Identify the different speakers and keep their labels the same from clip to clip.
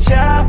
Speaker 1: já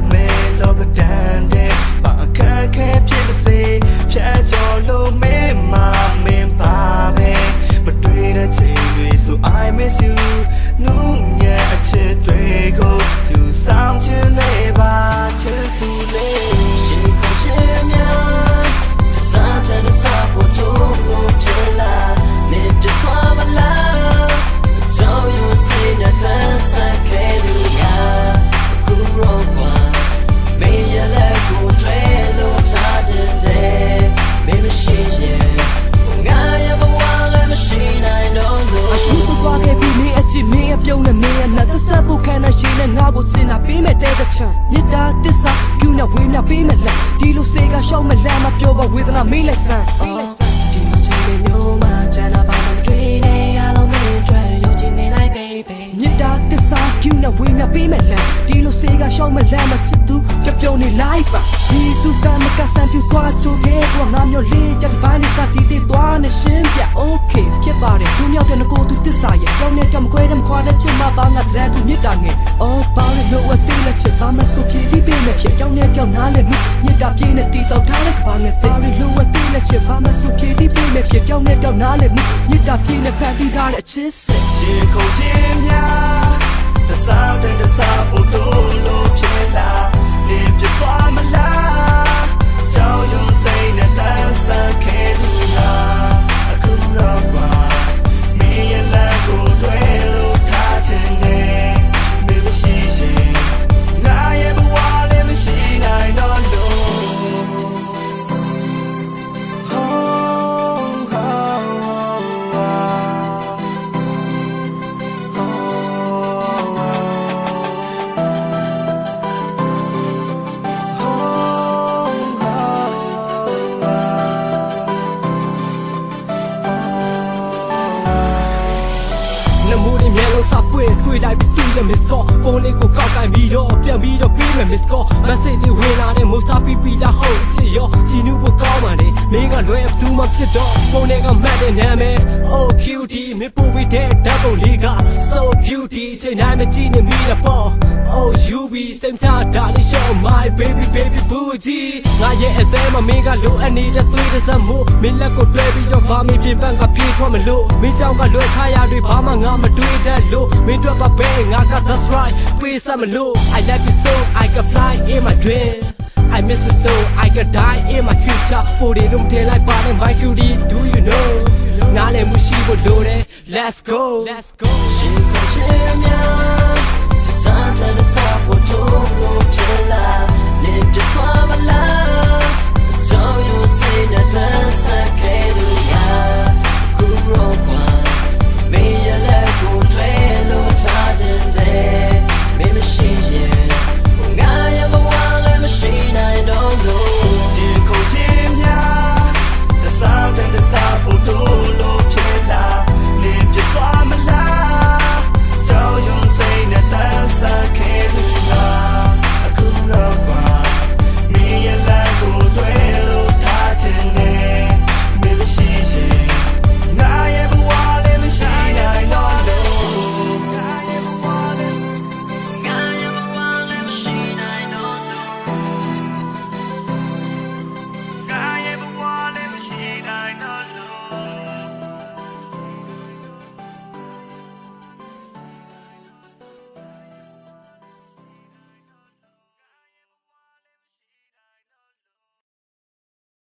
Speaker 1: action မြစ်တာတစ္ဆာကျူနဲ့ဝေးမြ
Speaker 2: ပေးမလားဒီလိုစေကရှောက်မလမ်းမပြောပါဝေဒနာမေးလိုက်
Speaker 1: စမ်း နဲ့ဝေးမြပေးမဲ့လမ်းဒီလိုစေးကရှောင်းမဲ့လမ်းမချစ်သူပျော်ပျော်နေလိုက်ပါဒီစုကမကဆန်ပြူကွာချိုခဲ့ကွာငါမျိုးလေးချက်တစ်ပိုင်းနဲ့စတီးတီးသွားနေရှင်းပြ okay ဖြစ်ပါတယ်သူမြောက်တဲ့ကိုသူတစ္ဆာရဲ့ကြောင်းနဲ့ကြောင်ခွဲတယ်မခွာတဲ့ချစ်မပါငါတဲ့သူမြစ်တာငယ်အော်ပါလေလို့ဝတ်သေးလက်ချစ်ပါမဆိုဖြည်းဖြည်းပေးမဲ့ဖြစ်ကြောင်းနဲ့ကြောင်နားလည်းမြစ်တာပြင်းနဲ့တီဆောက်ထားတဲ့ကဘာငယ်ပါလေလို့ဝတ်သေးလက်ချစ်ပါမဆိုဖြည်းဖြည်းပေးမဲ့ဖြစ်ကြောင်းနဲ့ကြောင်နားလည်းမြစ်တာပြင်းနဲ့ဖန်တီးထားတဲ့အချစ်စစ်
Speaker 3: ရေကုန်ခြင်းများတ စား
Speaker 1: နမိုးတွေမျက်လုံးစပွင့်တွေ့လိုက်ပြီးသူ့ရဲ့ miss call ဖုန်းလေးကိုကောက်တိုင်းပြီးတော့ပြန်ပြီးတော့ပေးမယ် miss call message လေးဝင်လာတဲ့ most happy ပြီးလာဟုတ်ချစ်ရောချီနူဖို့ကောင်းပါလေမင်းကလွယ်အတူမှဖြစ်တော့ဖုန်းလေးကမှတ်တဲ့နာမည် oh cutie မပို့ပြီးတဲ့ဓာတ်ပုံလေးက so beauty ချိန်တိုင်းမကြည့်နေမိရပေါ့ oh you be same time darling show my baby baby booty ငါရဲ့အသေးမမင်းကလိုအပ်နေတဲ့သွေးတစ်စက်မို့မင်းလက်ကိုတွဲပြီးတော့ ဘာမင်းပြင်ပန်းကပြေးထွက်မလို့မင်းကြောင့်ကလွယ်ချရတွေဘာမှငါမတွေးတတ်လို့မင်းတို့ကပဲငါက that's right ပေးစမလို့ I love you so I can fly in my dream I miss you so I could die in my future ပိုဒီလုံးထဲလိုက်ပါတဲ့ my cutie do you know နားလည်မှုရှိဖို့လိုတယ် let's go let's go
Speaker 2: ရေကုန်ခြင်းများတစားတဲ့တစားပေါ်ချိုးလို့ဖြစ်လာနေပြသွားမလားကြောင်ရုံစိတ်နဲ့တန်း